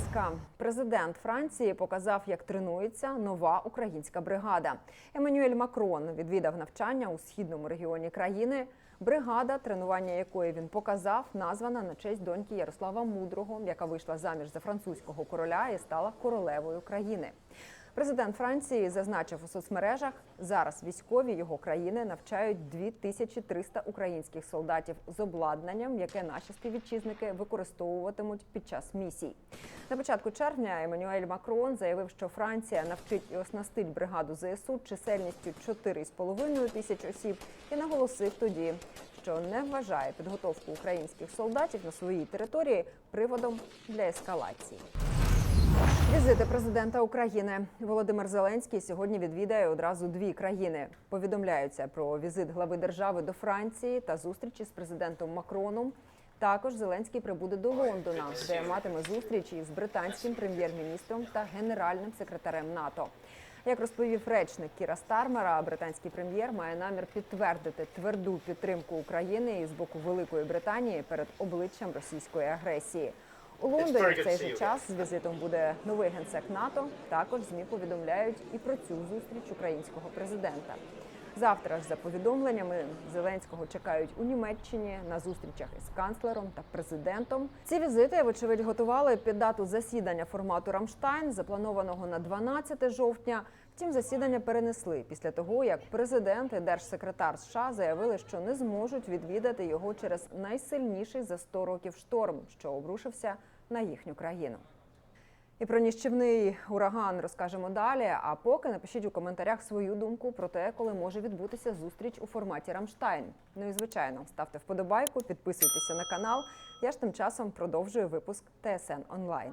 війська. Президент Франції показав, як тренується нова українська бригада. Еммануель Макрон відвідав навчання у східному регіоні країни. Бригада, тренування якої він показав, названа на честь доньки Ярослава Мудрого, яка вийшла заміж за французького короля і стала королевою країни. Президент Франції зазначив у соцмережах, зараз військові його країни навчають 2300 українських солдатів з обладнанням, яке наші співвітчизники використовуватимуть під час місій. На початку червня Еммануель Макрон заявив, що Франція навчить і оснастить бригаду ЗСУ чисельністю 4,5 тисяч осіб, і наголосив тоді, що не вважає підготовку українських солдатів на своїй території приводом для ескалації. Візити президента України Володимир Зеленський сьогодні відвідає одразу дві країни. Повідомляються про візит глави держави до Франції та зустрічі з президентом Макроном. Також Зеленський прибуде до Лондона, де матиме зустріч із британським прем'єр-міністром та генеральним секретарем НАТО. Як розповів речник Кіра Стармера, британський прем'єр має намір підтвердити тверду підтримку України з боку Великої Британії перед обличчям російської агресії. У Лондоні в цей же час з візитом буде новий генсек НАТО. Також змі повідомляють і про цю зустріч українського президента. Завтра ж за повідомленнями Зеленського чекають у Німеччині на зустрічах із канцлером та президентом. Ці візити, вочевидь, готували під дату засідання формату Рамштайн, запланованого на 12 жовтня. Втім, засідання перенесли після того, як президент і держсекретар США заявили, що не зможуть відвідати його через найсильніший за 100 років шторм, що обрушився на їхню країну. І про ніщівний ураган розкажемо далі. А поки напишіть у коментарях свою думку про те, коли може відбутися зустріч у форматі Рамштайн. Ну і звичайно, ставте вподобайку, підписуйтеся на канал. Я ж тим часом продовжую випуск ТСН онлайн.